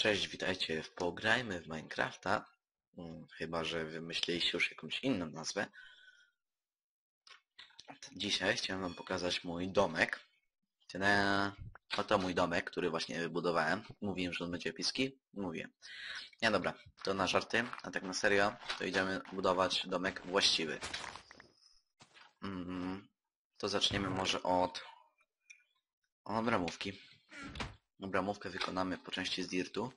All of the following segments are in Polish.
Cześć, witajcie w Pograjmy w Minecrafta. Mm, Chyba, że wymyśliliście już jakąś inną nazwę. Dzisiaj chciałem wam pokazać mój domek. Tyle... Oto mój domek, który właśnie wybudowałem. Mówiłem, że on będzie epicki? Mówię. Nie dobra, to na żarty, a tak na serio, to idziemy budować domek właściwy. Mm, To zaczniemy może od... od bramówki. Bramówkę wykonamy po części z dirtu.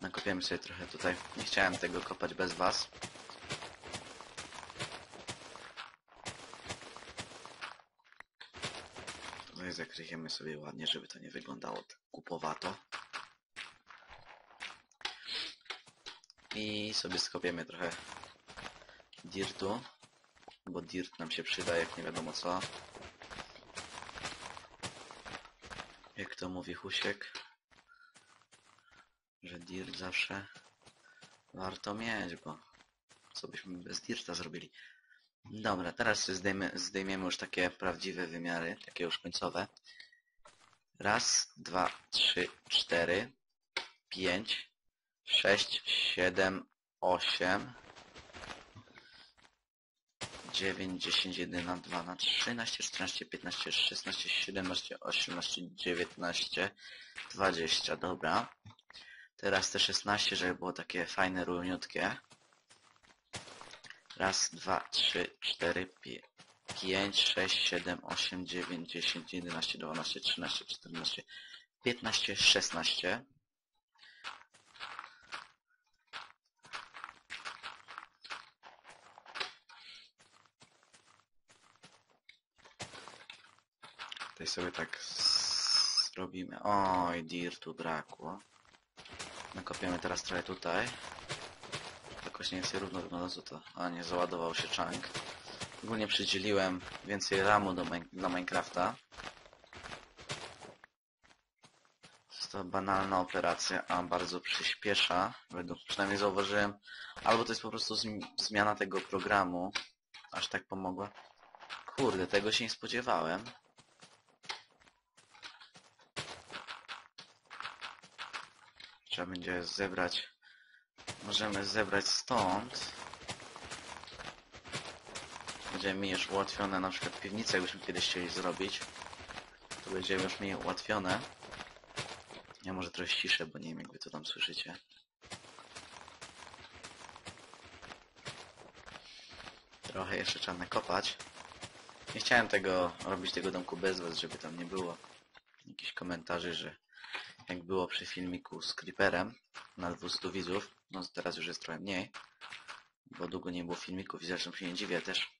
Nakopiemy sobie trochę tutaj. Nie chciałem tego kopać bez was. Tutaj zakryjemy sobie ładnie, żeby to nie wyglądało tak kupowato. I sobie skopiemy trochę dirtu, bo dirt nam się przyda jak nie wiadomo co. Jak to mówi Husiek, że dirt zawsze warto mieć, bo co byśmy bez dirta zrobili. Dobra, teraz zdejmy, zdejmiemy już takie prawdziwe wymiary, takie już końcowe. Raz, dwa, trzy, cztery, pięć, sześć, siedem, osiem, dziewięć, dziesięć, jedenaście, dwanaście, trzynaście, czternaście, piętnaście, szesnaście, siedemnaście, osiemnaście, dziewiętnaście, dwadzieścia. Dobra. Teraz te 16, żeby było takie fajne, równiutkie. Raz, dwa, trzy, cztery, pięć, sześć, siedem, osiem, dziewięć, dziesięć, jedenaście, dwanaście, trzynaście, czternaście, piętnaście, szesnaście. Tutaj sobie tak zrobimy. Oj, dirtu brakło. Nakopiemy teraz trochę tutaj. Jakoś nie więcej równo wygląda to. A nie, załadował się chunk. Ogólnie przydzieliłem więcej ramu do, do Minecrafta. Jest to banalna operacja, a bardzo przyspiesza. Według, przynajmniej zauważyłem. Albo to jest po prostu zmi zmiana tego programu. Aż tak pomogła. Kurde, tego się nie spodziewałem. Trzeba będzie zebrać. Możemy zebrać stąd. Będzie mi już ułatwione na przykład piwnicę, jakbyśmy kiedyś chcieli zrobić. To będzie już mi ułatwione. Ja może trochę ściszę, bo nie wiem jak wy to tam słyszycie. Trochę jeszcze trzeba nakopać. Nie chciałem tego robić tego domku bez was, żeby tam nie było jakichś komentarzy, że jak było przy filmiku z Creeperem na 200 widzów, no teraz już jest trochę mniej, bo długo nie było filmików i zresztą się nie dziwię też.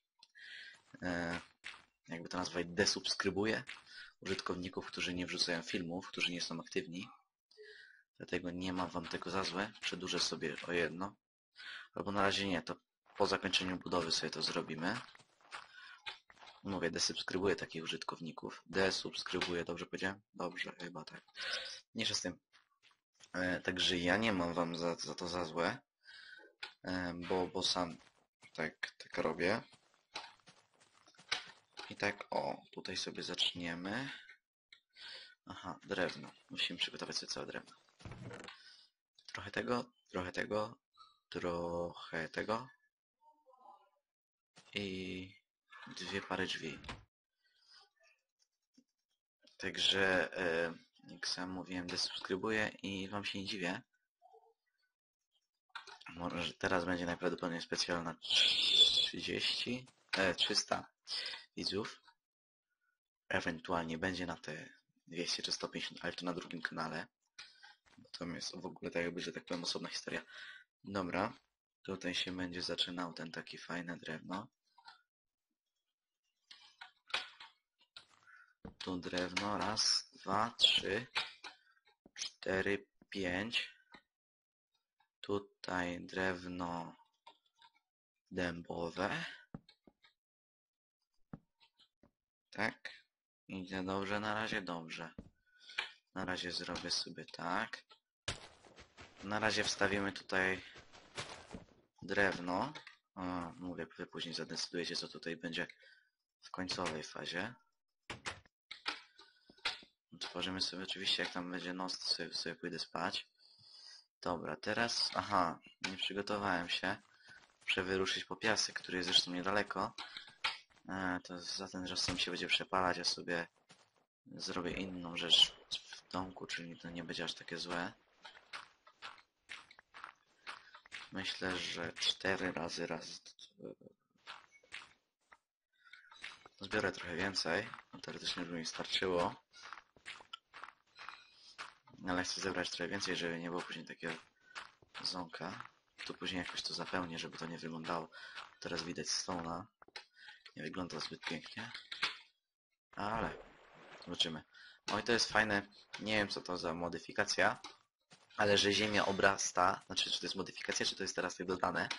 E, jakby to nazwać, desubskrybuję użytkowników, którzy nie wrzucają filmów, którzy nie są aktywni. Dlatego nie mam wam tego za złe. Przedłużę sobie o jedno. Albo na razie nie, to po zakończeniu budowy sobie to zrobimy. Mówię, desubskrybuję takich użytkowników. Desubskrybuję, dobrze powiedziałem? Dobrze, chyba tak. Mniejsza z tym. E, także ja nie mam wam za, za to za złe, e, bo, bo sam tak, tak robię. I tak, o, tutaj sobie zaczniemy. Aha, drewno. Musimy przygotować sobie całe drewno. Trochę tego, trochę tego, trochę tego. I dwie pary drzwi. Także, e, jak sam mówiłem, desubskrybuję i wam się nie dziwię. Może teraz będzie najprawdopodobniej specjalna 30, e, 300 widzów. Ewentualnie będzie na te 200 czy 150, ale to na drugim kanale. Jest w ogóle tak jakby, że tak powiem, osobna historia. Dobra, tutaj się będzie zaczynał ten taki fajne drewno. Tu drewno, raz, dwa, trzy, cztery, pięć. Tutaj drewno dębowe. Tak. Idzie dobrze, na razie dobrze. Na razie zrobię sobie tak. Na razie wstawimy tutaj drewno. O, mówię, wy później zadecydujecie, co tutaj będzie w końcowej fazie. Tworzymy sobie oczywiście, jak tam będzie noc, to sobie, sobie pójdę spać. Dobra, teraz... Aha, nie przygotowałem się. Muszę wyruszyć po piasek, który jest zresztą niedaleko. E, to za ten czas mi się będzie przepalać, ja sobie zrobię inną rzecz w domku, czyli to nie będzie aż takie złe. Myślę, że cztery razy raz... Zbiorę trochę więcej, teoretycznie by mi starczyło. Ale chcę zebrać trochę więcej, żeby nie było później takiego ząka. Tu później jakoś to zapełnię, żeby to nie wyglądało. Teraz widać stona. Nie wygląda zbyt pięknie. Ale zobaczymy. No i to jest fajne. Nie wiem co to za modyfikacja. Ale że ziemia obrasta, znaczy czy to jest modyfikacja, czy to jest teraz dodane.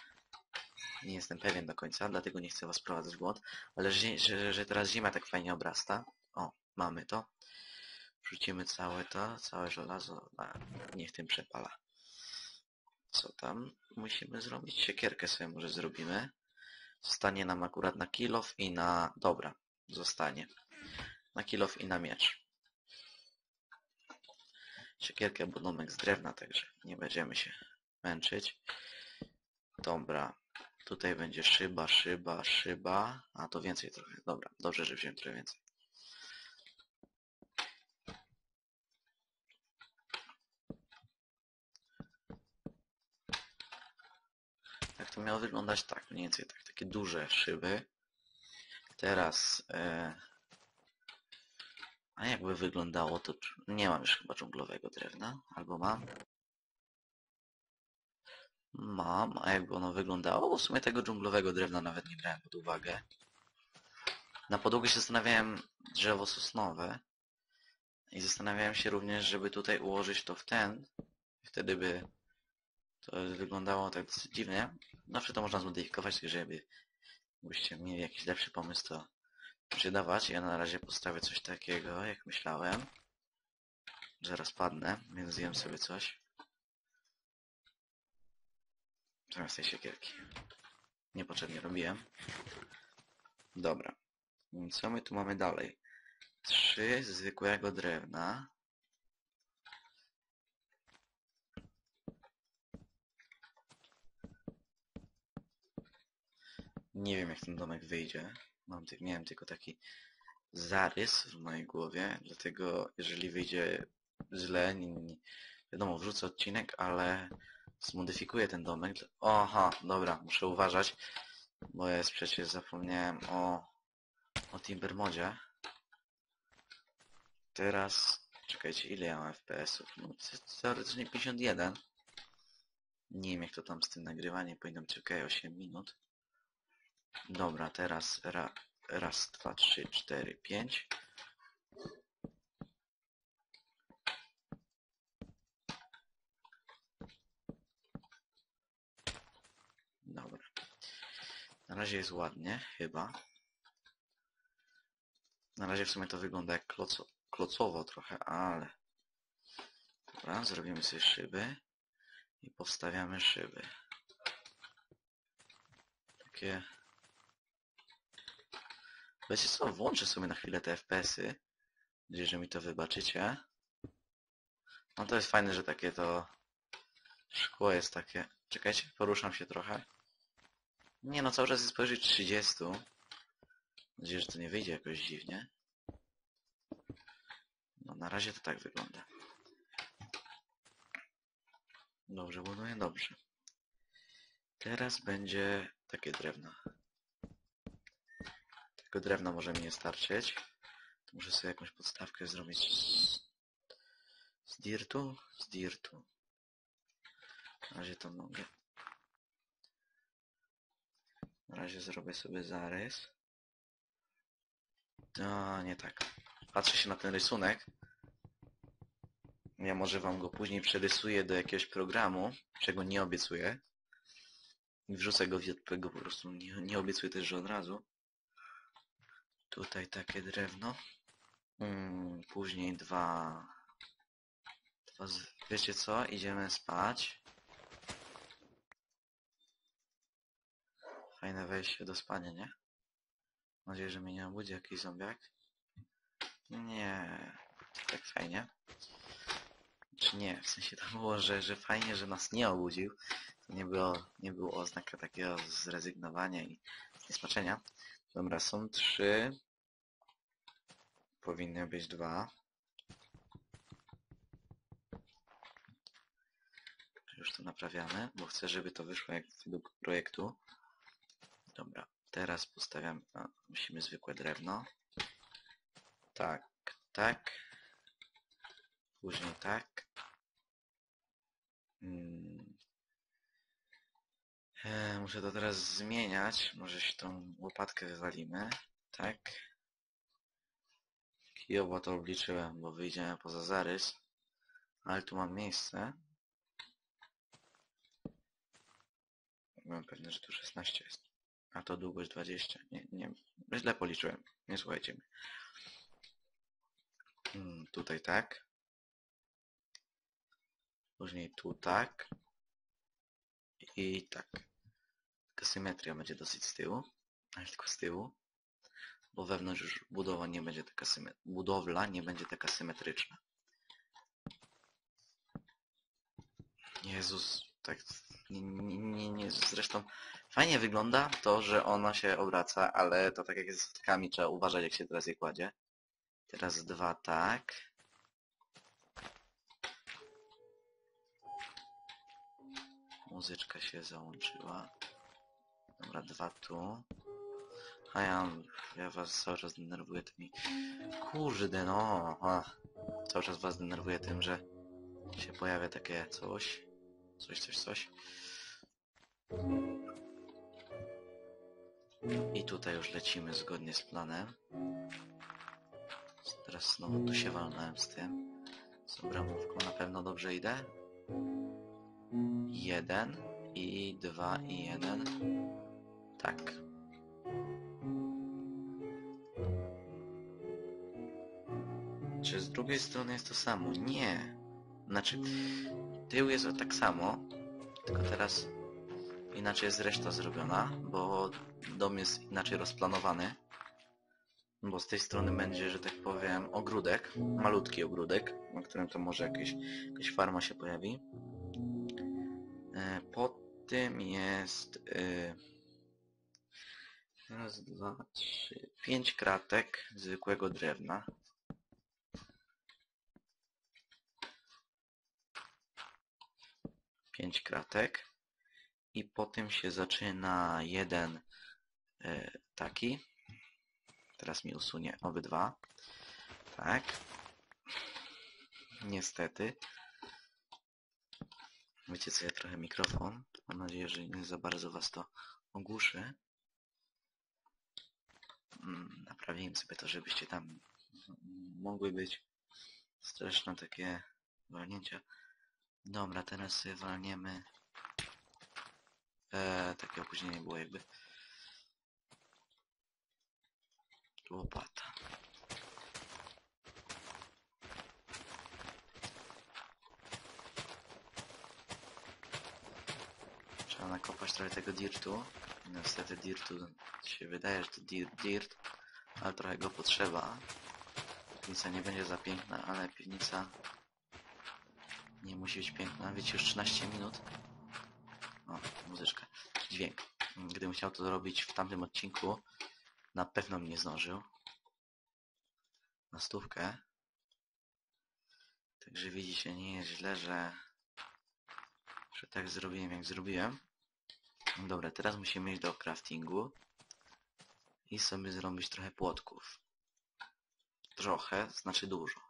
Nie jestem pewien do końca, dlatego nie chcę was prowadzać w błąd. Ale że, że, że teraz ziemia tak fajnie obrasta. O, mamy to. Wrzucimy całe to, całe żelazo. Niech tym przepala. Co tam musimy zrobić? Siekierkę sobie może zrobimy. Zostanie nam akurat na kilof i na... Dobra, zostanie. Na kilof i na miecz. Siekierkę, bo domek z drewna, także nie będziemy się męczyć. Dobra, tutaj będzie szyba, szyba, szyba. A to więcej trochę. Dobra, dobrze, że wziąłem trochę więcej. To miało wyglądać tak, mniej więcej tak, takie duże szyby. Teraz, e... a jakby wyglądało to, nie mam już chyba dżunglowego drewna, albo mam? Mam, a jakby ono wyglądało, bo w sumie tego dżunglowego drewna nawet nie brałem pod uwagę. Na podłogę się zastanawiałem drzewo sosnowe i zastanawiałem się również, żeby tutaj ułożyć to w ten, wtedy by to wyglądało tak dosyć dziwnie. Zawsze to można zmodyfikować, żeby byście mieli jakiś lepszy pomysł, to przydawać. Ja na razie postawię coś takiego, jak myślałem. Zaraz padnę, więc zjem sobie coś. Zamiast tej siekierki. Niepotrzebnie robiłem. Dobra. Co my tu mamy dalej? Trzy zwykłego drewna. Nie wiem jak ten domek wyjdzie. Mam miałem tylko taki zarys w mojej głowie, dlatego jeżeli wyjdzie źle, nie, nie, wiadomo, wrzucę odcinek, ale zmodyfikuję ten domek. Aha, dobra, muszę uważać, bo jest przecież zapomniałem o, o Timbermodzie. Teraz, czekajcie, ile ja mam FPS-ów? No, teoretycznie 51. Nie wiem jak to tam z tym nagrywaniem, powinno być ok, 8 minut. Dobra, teraz ra, raz, dwa, trzy, cztery, pięć. Dobra. Na razie jest ładnie, chyba. Na razie w sumie to wygląda jak kloco, klocowo trochę, ale... Dobra, zrobimy sobie szyby i powstawiamy szyby. Takie Wiecie co, włączę sobie na chwilę te FPS-y. Nadzieję, że mi to wybaczycie. No to jest fajne, że takie to szkło jest takie... Czekajcie, poruszam się trochę. Nie no, cały czas jest powyżej 30. Mam nadzieję, że to nie wyjdzie jakoś dziwnie. No na razie to tak wygląda. Dobrze buduję, dobrze. Teraz będzie takie drewno. Tego drewna może mi nie starczyć. To muszę sobie jakąś podstawkę zrobić z, dirtu. Z dirtu. Na razie to mogę. Na razie zrobię sobie zarys. No, nie tak. Patrzę się na ten rysunek. Ja może wam go później przerysuję do jakiegoś programu, czego nie obiecuję. I wrzucę go w JPG po prostu. Nie, nie obiecuję też, że od razu. Tutaj takie drewno. Mm, później dwa... dwa. Wiecie co? Idziemy spać. Fajne wejście do spania, nie? Mam nadzieję, że mnie nie obudzi jakiś zombiak. Nie, tak fajnie. Czy nie, w sensie to było, że, że fajnie, że nas nie obudził. To nie było, nie było oznaka takiego zrezygnowania i niesmaczenia. Dobra, są trzy. Powinny być dwa. Już to naprawiamy, bo chcę, żeby to wyszło jak według projektu. Dobra, teraz postawiam... A, musimy zwykłe drewno. Tak, tak. Później tak. Hmm. E, muszę to teraz zmieniać. Może się tą łopatkę wywalimy. Tak. Kijowo to obliczyłem, bo wyjdziemy poza zarys. Ale tu mam miejsce. Byłem pewny, że tu 16 jest. A to długość 20. Nie, nie. Źle policzyłem. Nie słuchajcie mnie. Hmm, tutaj tak. Później tu tak. I tak. Tylko symetria będzie dosyć z tyłu. Ale tylko z tyłu. Bo wewnątrz już budowa nie będzie taka budowla nie będzie taka symetryczna. Jezus, tak nie, nie, nie. Zresztą fajnie wygląda to, że ona się obraca, ale to tak jak z wtkami, trzeba uważać jak się teraz je kładzie. Teraz dwa tak. Muzyczka się załączyła. Dobra, dwa tu. A ja, ja was cały czas denerwuję tymi... Kurde no! A, cały czas was denerwuję tym, że się pojawia takie coś. Coś, coś, coś. I tutaj już lecimy zgodnie z planem. Teraz znowu tu się walnąłem z tym. Z bramówką na pewno dobrze idę. Jeden i dwa i jeden. Tak. Czy z drugiej strony jest to samo? Nie. Znaczy, tył jest tak samo, tylko teraz inaczej jest reszta zrobiona, bo dom jest inaczej rozplanowany. Bo z tej strony będzie, że tak powiem, ogródek, malutki ogródek, na którym to może jakieś, jakaś farma się pojawi. E, Po tym jest e, raz, dwa, trzy, pięć kratek zwykłego drewna. Pięć kratek. I po tym się zaczyna jeden e, taki. Teraz mi usunie obydwa. Tak. Niestety. Wiecie co, ja trochę mikrofon. Mam nadzieję, że nie za bardzo was to ogłuszy. Naprawiłem sobie to, żebyście tam mogły być straszne takie walnięcia. Dobra, teraz sobie walniemy. Eee, takie opóźnienie było jakby. Łopata. Trzeba nakopać trochę tego dirtu. Niestety dirtu się wydaje, że to dirt, dirt, ale trochę go potrzeba. Piwnica nie będzie za piękna, ale piwnica nie musi być piękna. Wiecie, już 13 minut. O, muzyczka. Dźwięk. Gdybym chciał to zrobić w tamtym odcinku, na pewno bym nie zdążył. Na stówkę. Także widzicie, nie jest źle, że, że tak zrobiłem, jak zrobiłem. Dobra, teraz musimy iść do craftingu i sobie zrobić trochę płotków. Trochę znaczy dużo.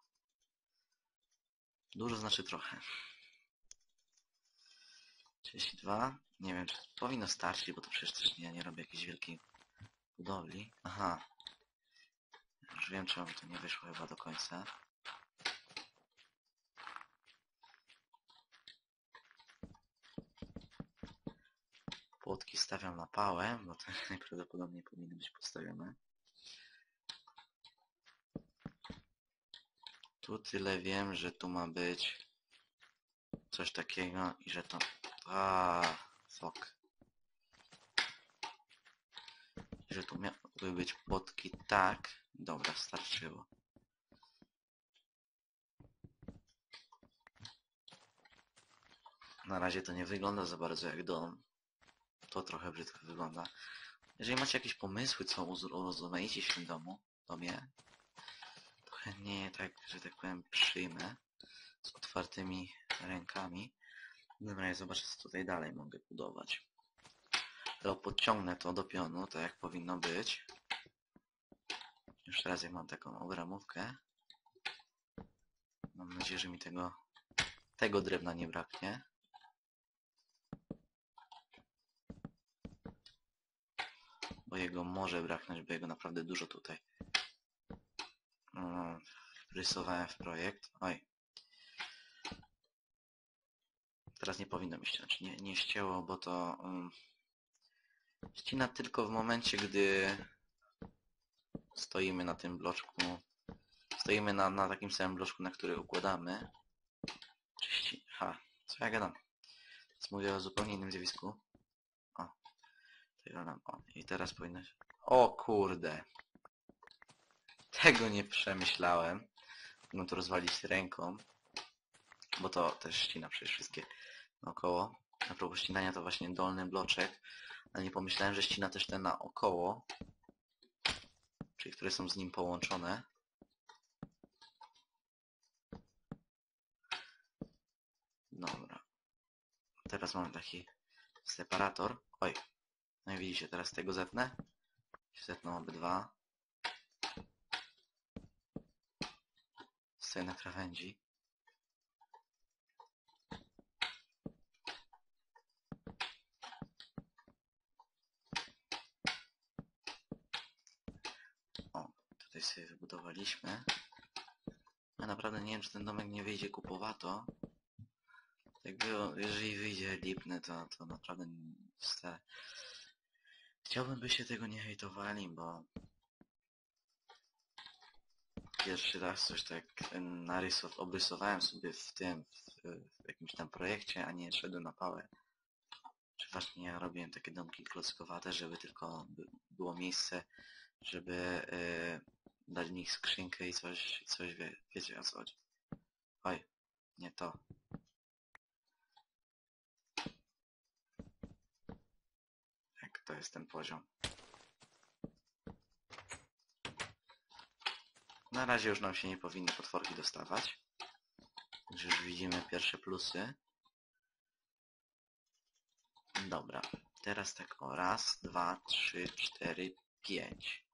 Dużo znaczy trochę. 32. Nie wiem, czy powinno starczyć, bo to przecież też nie, nie robię jakiejś wielkiej budowli. Aha. Już wiem, czemu to nie wyszło chyba do końca. Płotki stawiam na pałę, bo to najprawdopodobniej powinny być postawione. Tu tyle wiem, że tu ma być coś takiego i że to... A, fuck. Że tu miały być płotki tak. Dobra, starczyło. Na razie to nie wygląda za bardzo jak dom. To trochę brzydko wygląda. Jeżeli macie jakieś pomysły, co urozmaicić w tym domu, domie, to je tak, że tak powiem, przyjmę z otwartymi rękami. Dobra, zobaczę, co tutaj dalej mogę budować. To podciągnę to do pionu, tak jak powinno być. Już teraz jak mam taką obramówkę. Mam nadzieję, że mi tego, tego drewna nie braknie. Bo jego może braknąć, bo jego naprawdę dużo tutaj. Wrysowałem w projekt. Oj. Teraz nie powinno mi ściąć. Nie, nie ścięło, bo to um, ścina tylko w momencie, gdy stoimy na tym bloczku. Stoimy na, na takim samym bloczku, na który układamy. Czy ści... Ha, co ja gadam? Teraz mówię o zupełnie innym zjawisku. Tego nam... O. I teraz powinno się... O kurde. Tego nie przemyślałem. Mogę to rozwalić ręką. Bo to też ścina przecież wszystkie naokoło. A propos ścinania to właśnie dolny bloczek. Ale nie pomyślałem, że ścina też te naokoło. Czyli które są z nim połączone. Dobra. Teraz mam taki separator. Oj. No i widzicie, teraz tego zetnę. Zetną obydwa. Stoję na krawędzi. O, tutaj sobie wybudowaliśmy. Ja naprawdę nie wiem, czy ten domek nie wyjdzie kupowato. Jakby, jeżeli wyjdzie lipny, to, to naprawdę. Chciałbym, by się tego nie hejtowali, bo... Pierwszy raz coś tak narysow... obrysowałem sobie w tym, w, jakimś tam projekcie, a nie szedłem na pałę. Czy właśnie ja robiłem takie domki klockowate, żeby tylko by, było miejsce, żeby yy, dać w nich skrzynkę i coś, coś wie, wiecie o co chodzi. Oj, nie to. Jak to jest ten poziom? Na razie już nam się nie powinny potworki dostawać. Także już widzimy pierwsze plusy. Dobra. Teraz tak o raz, dwa, trzy, cztery, pięć.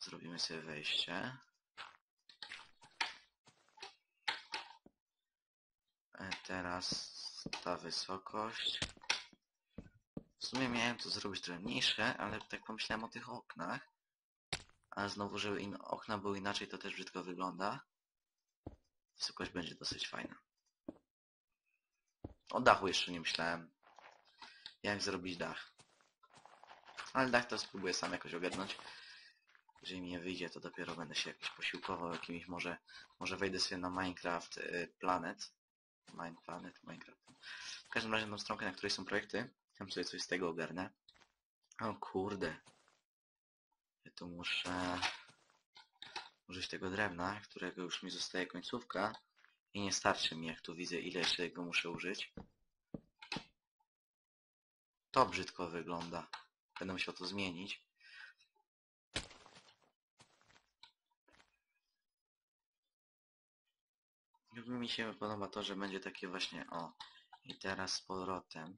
Zrobimy sobie wejście. E, Teraz ta wysokość. W sumie miałem to zrobić trochę mniejsze, ale tak pomyślałem o tych oknach. Ale znowu, żeby okna były inaczej, to też brzydko wygląda. Wysokość będzie dosyć fajna. O dachu jeszcze nie myślałem. Jak zrobić dach. Ale dach to spróbuję sam jakoś ogarnąć. Jeżeli mi nie wyjdzie, to dopiero będę się jakoś posiłkował jakimiś może... Może wejdę sobie na Minecraft y, Planet. Planet, Minecraft. W każdym razie tą stronkę, na której są projekty. Tam sobie coś z tego ogarnę. O kurde. Ja tu muszę użyć tego drewna, którego już mi zostaje końcówka. I nie starczy mi, jak tu widzę, ile jeszcze go muszę użyć. To brzydko wygląda. Będę musiał to zmienić. Jakby mi się podoba to, że będzie takie właśnie o. I teraz z powrotem.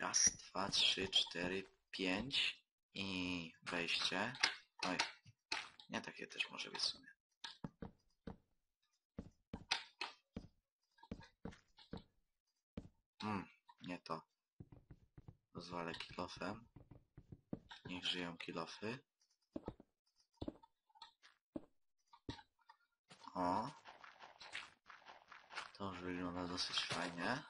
Raz, dwa, trzy, cztery, pięć. I wejście. Oj. Nie takie też może być w sumie. Hmm, nie to. Rozwalę kilofem. Niech żyją kilofy. O. To już wygląda dosyć fajnie.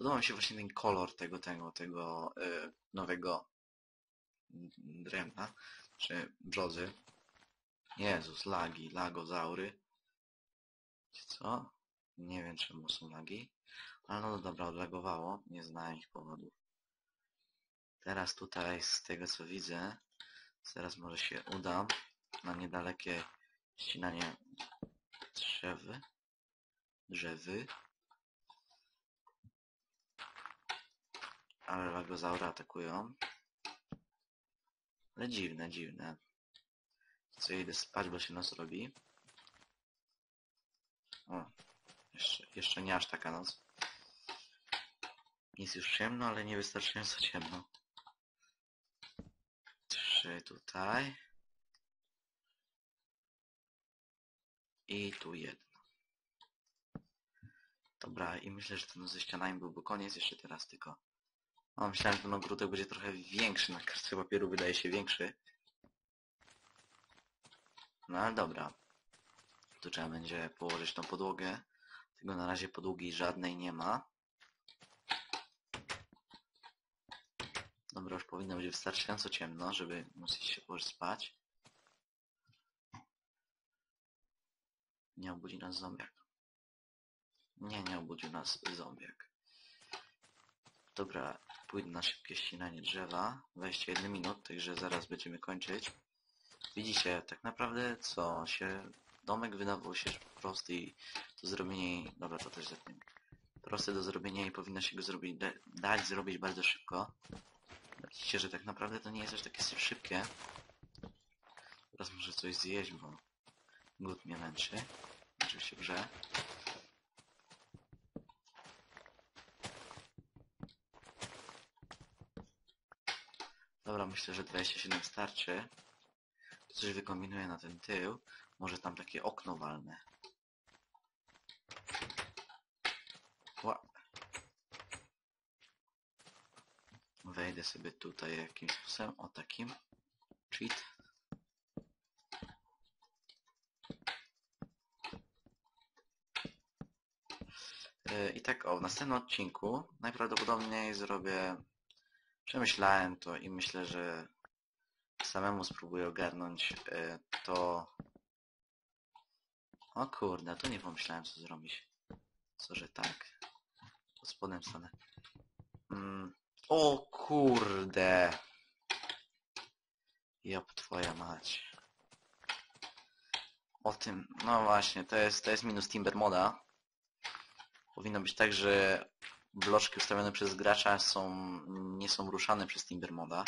Podoba mi się właśnie ten kolor tego, tego, tego y, nowego drewna, czy brzozy. Jezus, lagi, lagozaury. Co? Nie wiem czemu są lagi. Ale no dobra, odlagowało. Nie znałem ich powodów. Teraz tutaj z tego co widzę, teraz może się uda na niedalekie ścinanie drzewy. Drzewy. Ale lagozaury atakują. Ale dziwne, dziwne. Co idę spać, bo się noc robi. O, jeszcze, jeszcze nie aż taka noc. Jest już ciemno, ale nie wystarczająco ciemno. Trzy tutaj. I tu jedno. Dobra, i myślę, że ten ze ścianami byłby koniec. Jeszcze teraz tylko... O, myślałem, że ten ogródek będzie trochę większy. Na kartce papieru wydaje się większy. No ale dobra. Tu trzeba będzie położyć tą podłogę. Tego na razie podłogi żadnej nie ma. Dobra, już powinno być wystarczająco ciemno, żeby móc się położyć spać. Nie obudzi nas zombiak. Nie, nie obudził nas zombiak. Dobra, pójdę na szybkie ścinanie drzewa. 21 minut, także zaraz będziemy kończyć. Widzicie, tak naprawdę co się... Domek wydawał się prosty i do zrobienia... Dobra, to też zetnę. Prosty do zrobienia i powinno się go zrobić, da- dać zrobić bardzo szybko. Widzicie, że tak naprawdę to nie jest aż takie szybkie. Teraz muszę coś zjeść, bo głód mnie męczy. Oczywiście grze. Dobra, myślę, że 27 starczy. Coś wykombinuję na ten tył. Może tam takie okno walne. Ła. Wejdę sobie tutaj jakimś sposobem. O takim. Cheat. Yy, I tak o, w następnym odcinku najprawdopodobniej zrobię... Przemyślałem to i myślę, że samemu spróbuję ogarnąć yy, to... O kurde, to nie pomyślałem co zrobić. Co, że tak. Pod spodem stanę. Mm. O kurde. Jop, twoja mać. O tym, no właśnie, to jest, to jest minus Timber moda. Powinno być tak, że bloczki ustawione przez gracza są, nie są ruszane przez Timber moda.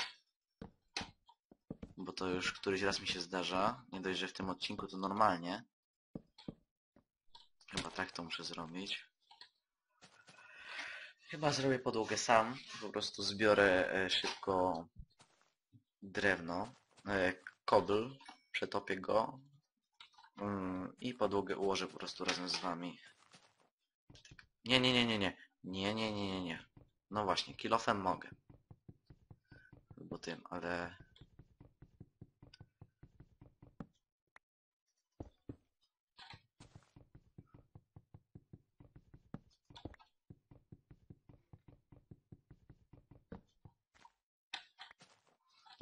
Bo to już któryś raz mi się zdarza. Nie dość, że w tym odcinku to normalnie. Chyba tak to muszę zrobić. Chyba zrobię podłogę sam. Po prostu zbiorę e, szybko drewno, e, kobl, przetopię go mm, i podłogę ułożę po prostu razem z wami. Nie, nie, nie, nie, nie. Nie, nie, nie, nie, nie. No właśnie, kilofem mogę. Bo tym, ale...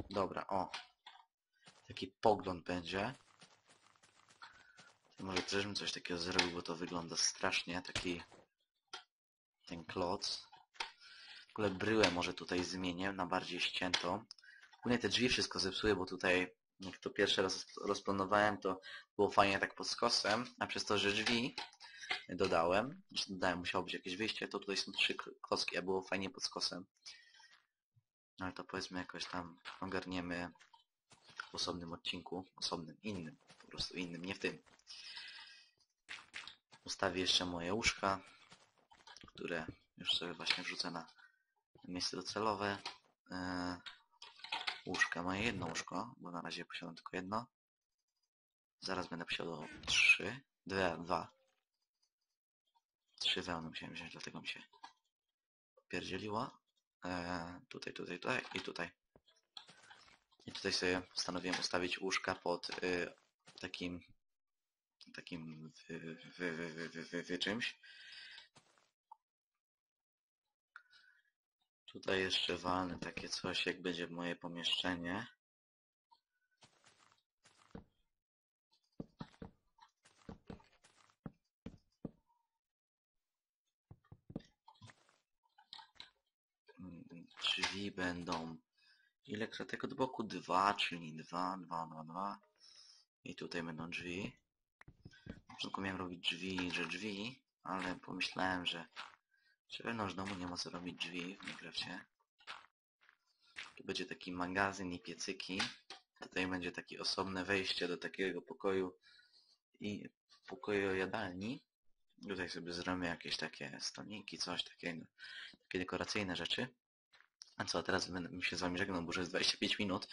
Dobra, o. Taki pogląd będzie. Może też bym coś takiego zrobił, bo to wygląda strasznie, taki ten kloc. W ogóle bryłę może tutaj zmienię na bardziej ściętą. Ogólnie te drzwi wszystko zepsuję, bo tutaj jak to pierwszy raz rozplanowałem, to było fajnie tak pod skosem, a przez to, że drzwi dodałem, znaczy dodałem, musiało być jakieś wyjście, to tutaj są trzy klocki, a było fajnie pod skosem. Ale to powiedzmy jakoś tam ogarniemy w osobnym odcinku, osobnym, innym, po prostu innym, nie w tym. Ustawię jeszcze moje łóżka, które już sobie właśnie wrzucę na miejsce docelowe. Eee, łóżka, moje jedno łóżko, bo na razie posiadam tylko jedno. Zaraz będę posiadał trzy, dwie, dwa. Trzy wełny musiałem wziąć, dlatego mi się popierdzieliło. Eee, tutaj, tutaj, tutaj i tutaj. I tutaj sobie postanowiłem ustawić łóżka pod y, takim takim wy, wy, wy, wy, wy, wy, wy czymś. Tutaj jeszcze walnę takie coś, jak będzie moje pomieszczenie. Drzwi będą... Ile kratek od boku? Dwa, czyli dwa, dwa, dwa, dwa. I tutaj będą drzwi. Na początku miałem robić drzwi, że drzwi, ale pomyślałem, że że wewnątrz domu nie ma co robić drzwi w Minecrafcie. Tu będzie taki magazyn i piecyki. Tutaj będzie takie osobne wejście do takiego pokoju i pokoju jadalni. Tutaj sobie zrobimy jakieś takie stolniki, coś takiego, takie dekoracyjne rzeczy. A co, teraz będę się z wami żegnał, bo już jest 25 minut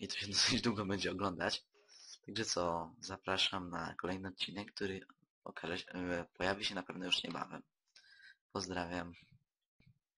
i to się dosyć długo będzie oglądać. Także co, zapraszam na kolejny odcinek, który okaże, e, pojawi się na pewno już niebawem. Pozdrawiam.